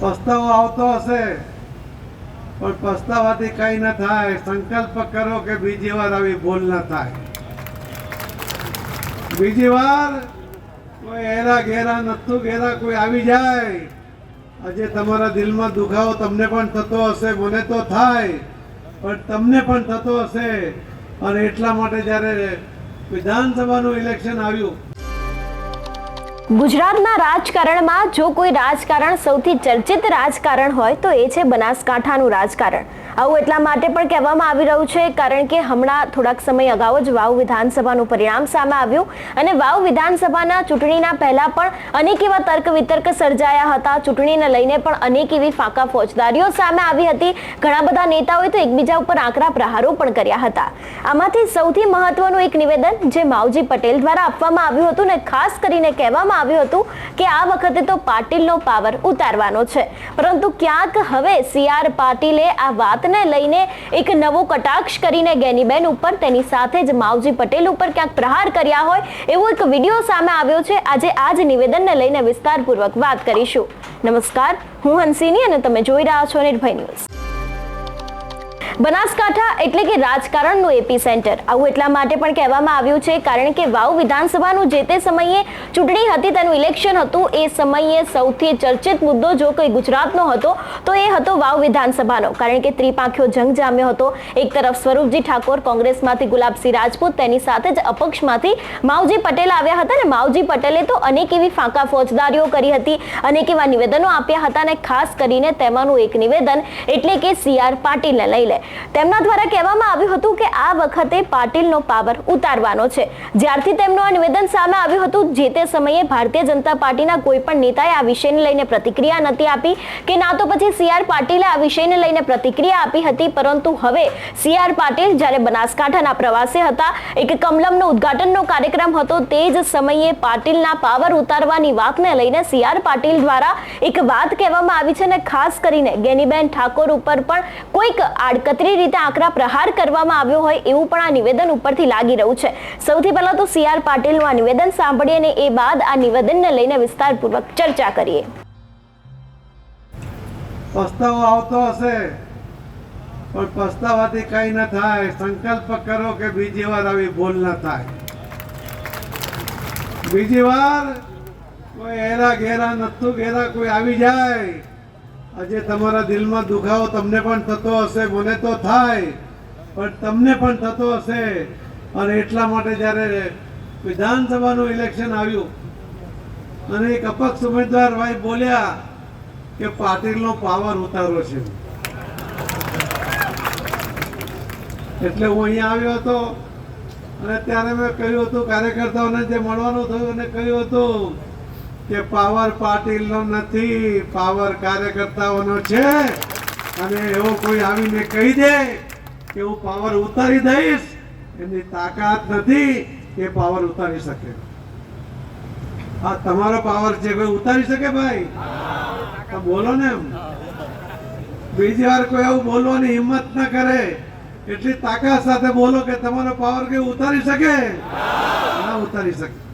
પસ્તાવો આવતો હશે. પણ પસ્તાવાથી કંઈ ન થાય. સંકલ્પ કરો કે બીજી વાર આવી ભૂલ ન થાય. બીજી વાર કોઈ એરા ઘેરા નથું ઘેરા કોઈ આવી જાય. આજે તમારા દિલમાં દુખાવો તમને પણ થતો હશે, મને તો થાય. પણ તમને પણ થતો હશે. અને એટલા માટે જ્યારે વિધાનસભાનું ઇલેક્શન આવ્યું ગુજરાતના રાજકારણમાં જો કોઈ રાજકારણ સૌથી ચર્ચિત રાજકારણ હોય તો એ છે બનાસકાંઠાનું રાજકારણ. આવું એટલા માટે પણ કહેવામાં આવી રહ્યું છે, કારણ કે હમણાં થોડાક સમય અગાઉ જ વાવ વિધાનસભાનું પરિણામ સામે આવ્યું અને વાવ વિધાનસભાના ચૂંટણીના પહેલા પણ અનેક એવા તર્ક વિતર્ક સર્જાયા હતા. ચૂંટણીને લઈને પણ અનેક એવી ફાંકા ફોજદારીઓ સામે આવી હતી. ઘણા બધા નેતાઓએ તો એકબીજા ઉપર આકરા પ્રહારો પણ કર્યા હતા. આમાંથી સૌથી મહત્વનું એક નિવેદન જે માવજી પટેલ દ્વારા આપવામાં આવ્યું હતું ને ખાસ કરીને કહેવામાં આવ્યું હતું કે આ વખતે તો પાટીલનો પાવર ઉતારવાનો છે. પરંતુ ક્યાંક હવે સી આર પાટીલે આ વાતને લઈને એક નવો કટાક્ષ કરીને ગેનીબેન ઉપર તેની સાથે જ માવજી પટેલ ઉપર ક્યાંક પ્રહાર કર્યા હોય એવો એક વીડિયો સામે આવ્યો છે. આજે આ જ નિવેદનને લઈને વિસ્તારપૂર્વક વાત કરીશું. નમસ્કાર, હું હંસિની અને તમે જોઈ રહ્યા છો નિર્ભય ન્યૂઝ. બનાસકાંઠા એટલે કે રાજકારણનું એપી સેન્ટર. આવું એટલા માટે પણ કહેવામાં આવ્યું છે, કારણ કે વાવ વિધાનસભાનું જે તે સમયે ચૂંટણી હતી, તેનું ઇલેક્શન હતું, એ સમયે સૌથી ચર્ચિત મુદ્દો જો કોઈ ગુજરાતનો હતો, તો એ હતો વાવ વિધાનસભાનો. કારણ કે ત્રિપાંખ્યો જંગ જામ્યો હતો. એક તરફ સ્વરૂપજી ઠાકોર કોંગ્રેસમાંથી ગુલાબસિંહ રાજપૂત, તેની સાથે જ અપક્ષમાંથી માવજી પટેલ આવ્યા હતા ને માવજી પટેલે તો અનેક એવી ફાંકા ફોજદારીઓ કરી હતી, અનેક એવા નિવેદનો આપ્યા હતા, અને ખાસ કરીને તેમાંનું એક નિવેદન એટલે કે સી આર પાટીલને લઈ લે. તેમના દ્વારા કહેવામાં આવ્યું હતું કે આ વખતે પાટીલનો પાવર ઉતારવાનો છે. જ્યારથી તેમનું આ નિવેદન સામે આવ્યું હતું, જે તે સમયે ભારતીય જનતા પાર્ટીના કોઈ પણ નેતાએ આ વિષયને લઈને પ્રતિક્રિયા નથી આપી કે ના તો પછી સી આર પાટીલે આ વિષયને લઈને પ્રતિક્રિયા આપી હતી, પરંતુ હવે સી આર પાટીલ જ્યારે બનાસકાંઠાના પ્રવાસે હતા, એક કમલમનો ઉદ્ઘાટનનો કાર્યક્રમ હતો, તે જ સમયે પાટીલના પાવર ઉતારવાની વાતને લઈને સી આર પાટીલ દ્વારા એક વાત કહેવામાં આવી છે અને ખાસ કરીને ગેનીબેન ઠાકોર ઉપર પણ કોઈક આડકતરી રીતે આકરા પ્રહાર કરવામાં આવ્યો હોય એવું પણ આ નિવેદન ઉપરથી લાગી રહ્યું છે. સૌથી પહેલા તો સી પાટીલનું આ નિવેદન સાંભળીએ અને એ બાદ આ નિવેદનને લઈને વિસ્તારપૂર્વક ચર્ચા કરીએ. પસ્તાવો આવતો હશે, પણ પસ્તાવાથી કંઈ ન થાય. સંકલ્પ કરો કે બીજી વાર આવી ભૂલ ન થાય. બીજી વાર કોઈ હેરા ઘેરા નથું ઘેરા કોઈ આવી જાય. આજે તમારા દિલમાં દુખાવો તમને પણ થતો હશે, મને તો થાય, પણ તમને પણ થતો હશે. અને એટલા માટે જ્યારે વિધાનસભાનું ઇલેક્શન આવ્યું, અને એક અપક્ષ ઉમેદવાર ભાઈ બોલ્યા કે પાટીલનો પાવર ઉતારો છે. એટલે હું અહીંયા આવ્યો હતો, અને ત્યારે મેં કહ્યું હતું, કાર્યકર્તાઓને જે મળવાનું થયું, અને કહ્યું હતું કે પાવર પાટીલનો નથી, પાવર કાર્યકર્તાઓનો છે. અને એવો કોઈ આવીને કહી દે કે હું પાવર ઉતારી દઈશ, એની તાકાત નથી એ પાવર ઉતારી શકે. આ તમારો પાવર છે કોઈ ઉતારી શકે ભાઈ? તો બોલો ને એમ. બીજી વાર કોઈ એવું બોલવાની હિંમત ના કરે. એટલી તાકાત સાથે બોલો કે તમારો પાવર કોઈ ઉતારી શકે? ના ઉતારી શકે.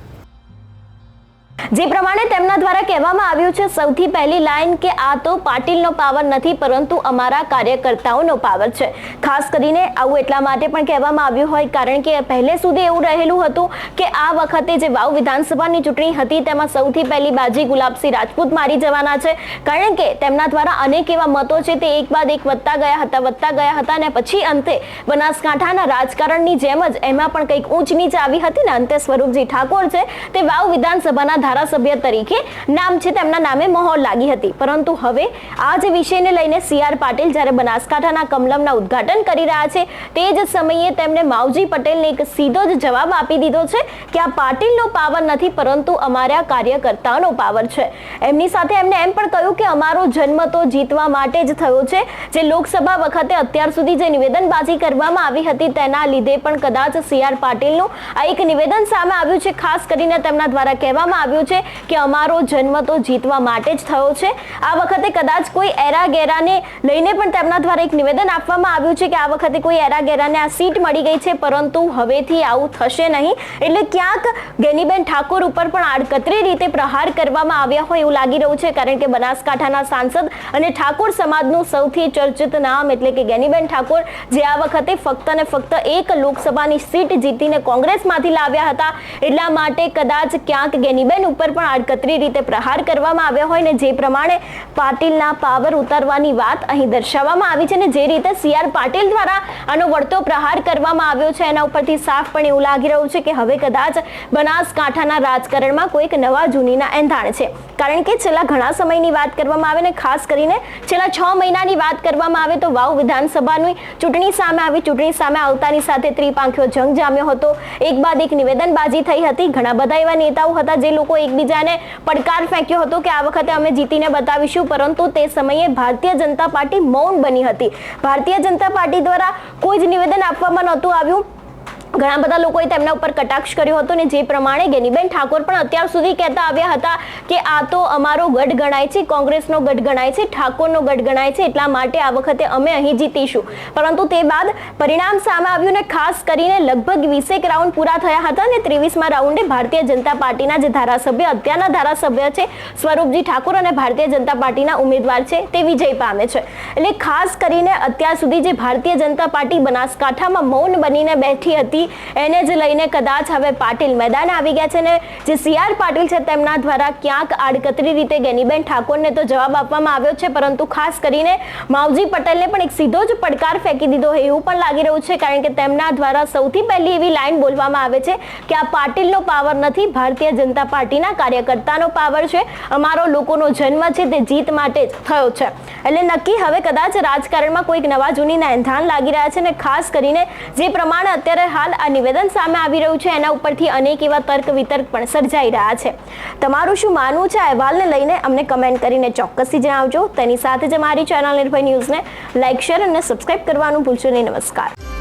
જે પ્રમાણે તેમના દ્વારા કહેવામાં આવ્યું છે, સૌથી પહેલી લાઈન કે આ તો પાટીલનો પાવર નથી, પરંતુ અમારા કાર્યકર્તાઓનો પાવર છે. ખાસ કરીને આવું એટલા માટે પણ કહેવામાં આવ્યું હોય, કારણ કે પહેલે સુધી એવું રહેલું હતું કે આ વખતે જે વાવ વિધાનસભાની ચૂંટણી હતી, તેમાં સૌથી પહેલી બાજી ગુલાબસિંહ રાજપૂત મારી જવાના છે. કારણ કે તેમના દ્વારા અનેક એવા મતો છે, તે એક બાદ એક વધતા ગયા હતા, વધતા ગયા હતા અને પછી અંતે બનાસકાંઠાના રાજકારણની જેમ જ એમાં પણ કંઈક ઊંચ નીચ આવી હતી ને, અંતે સ્વરૂપજી ઠાકોર છે, તે વાવ વિધાનસભાના ધારાસભ્ય તરીકે નામ છે, તેમના નામે મહોર લાગી હતી. પરંતુ હવે આ જ વિષયને લઈને સી પાટીલ જ્યારે બનાસકાંઠાના કમલમના ઉદ્ઘાટન કરી રહ્યા છે, તે જ સમયે તેમણે માવજી પટેલને એક સીધો જ જવાબ આપી દીધો છે કે આ પાટીલનો પાવર નથી, પરંતુ અમારા કાર્યકર્તાઓનો પાવર છે. એમની સાથે એમને એમ પણ કહ્યું કે અમારો જન્મ તો જીતવા માટે જ થયો છે. જે લોકસભા વખતે અત્યાર સુધી જે નિવેદનબાજી કરવામાં આવી હતી, તેના લીધે પણ કદાચ સી આર પાટીલનું આ એક નિવેદન સામે આવ્યું છે, ખાસ કરીને તેમના દ્વારા કહેવામાં આવ્યું આવ્યું છે કે અમારો જન્મ તો જીતવા માટે જ થયો છે. આ વખતે કદાચ કોઈ એરા ગેરાને લઈને પણ તેમના દ્વારા એક નિવેદન આપવામાં આવ્યું છે કે આ વખતે કોઈ એરા ગેરાને આ સીટ મળી ગઈ છે, પરંતુ હવેથી આવું થશે નહીં. એટલે ક્યાંક ગેનીબેન ઠાકોર ઉપર પણ આડકતરી રીતે પ્રહાર કરવામાં આવ્યા હોય એવું લાગી રહ્યું છે, કારણ કે બનાસકાંઠાના સાંસદ અને ઠાકોર સમાજનું સૌથી ચર્ચિત નામ એટલે કે ગેનીબેન ઠાકોર જે આ વખતે ફક્ત ને ફક્ત એક લોકસભાની સીટ જીતીને કોંગ્રેસમાંથી લાવ્યા હતા. એટલા માટે કદાચ ક્યાંક ગેનીબેન ઉપર પણ આડકતરી રીતે પ્રહાર કરવામાં આવ્યો હોય ને જે પ્રમાણે પાટીલના પાવર ઉતારવાની વાત અહીં દર્શાવવામાં આવી છે ને જે રીતે સી આર પાટીલ દ્વારા આનો વળતો પ્રહાર કરવામાં આવ્યો છે, એના ઉપરથી સાફ પણ એવું લાગી રહ્યું છે કે હવે કદાચ બનાસકાંઠાના રાજકારણમાં કોઈક નવા જૂનીના એંધાણ છે. કારણ કે છેલ્લા ઘણા સમયની વાત કરવામાં આવે ને, ખાસ કરીને છેલ્લા છ મહિનાની વાત કરવામાં આવે તો વાવ વિધાનસભાની ચૂંટણી સામે આવી, ચૂંટણી સામે આવતાની સાથે ત્રિપાંખ્યો જંગ જામ્યો હતો. એક બાદ એક નિવેદનબાજી થઈ હતી. ઘણા બધા એવા નેતાઓ હતા જે લોકો એકબીજાને પડકાર ફેંક્યો હતો કે આ વખતે અમે જીતીને બતાવીશું, પરંતુ તે સમયે ભારતીય જનતા પાર્ટી મૌન બની હતી. ભારતીય જનતા પાર્ટી દ્વારા કોઈ જ નિવેદન આપવામાં નહોતું આવ્યું. ઘણા બધા લોકોએ તેમના ઉપર કટાક્ષ કર્યો હતો ને જે પ્રમાણે ગેનીબેન ઠાકોર પણ અત્યાર સુધી કહેતા આવ્યા હતા કે આ તો અમારો ગઢ ગણાય છે, કોંગ્રેસનો ગઢ ગણાય છે, ઠાકોરનો ગઢ ગણાય છે, એટલા માટે આ વખતે અમે અહીં જીતીશું. પરંતુ તે બાદ પરિણામ સામે આવ્યું ને ખાસ કરીને લગભગ વીસેક રાઉન્ડ પૂરા થયા હતા અને ત્રેવીસમાં રાઉન્ડે ભારતીય જનતા પાર્ટીના જે ધારાસભ્ય, અત્યારના ધારાસભ્ય છે, સ્વરૂપજી ઠાકોર અને ભારતીય જનતા પાર્ટીના ઉમેદવાર છે, તે વિજય પામે છે. એટલે ખાસ કરીને અત્યાર સુધી જે ભારતીય જનતા પાર્ટી બનાસકાંઠામાં મૌન બનીને બેઠી હતી એને જ લઈને કદાચ હવે પાટીલ મેદાન આવી ગયા છે ને જે સી પાટીલ છે તેમના દ્વારા ક્યાંક આડકતરી રીતે ગેનીબેન ઠાકોરને તો જવાબ આપવામાં આવ્યો છે, પરંતુ ખાસ કરીને માવજી પટેલને પણ એક સીધો જ પડકાર ફેંકી દીધો એવું પણ લાગી રહ્યું છે, કારણ કે તેમના દ્વારા સૌથી પહેલી એવી લાઈન બોલવામાં આવે છે કે આ પાટીલનો પાવર નથી, ભારતીય જનતા પાર્ટીના કાર્યકર્તાનો પાવર છે, અમારો લોકોનો જન્મ છે, તે જીત માટે થયો છે. એટલે નક્કી હવે કદાચ રાજકારણમાં કોઈક નવા જૂની એંધાણ લાગી રહ્યા છે ને ખાસ કરીને જે પ્રમાણે અત્યારે હાલ આ નિવેદન સામે આવી રહ્યું છે. એના ઉપરથી અનેક એવા તર્ક વિતર્ક પણ સર્જાઈ રહ્યા છે. તમારું શું માનવું છે? અહેવાલને લઈને અમને કમેન્ટ કરીને ચોક્કસથી જણાવજો. તેની સાથે જ અમારી ચેનલ નિર્ભય ન્યૂઝને લાઇક શેર અને સબસ્ક્રાઇબ કરવાનું ભૂલશો નહીં. નમસ્કાર.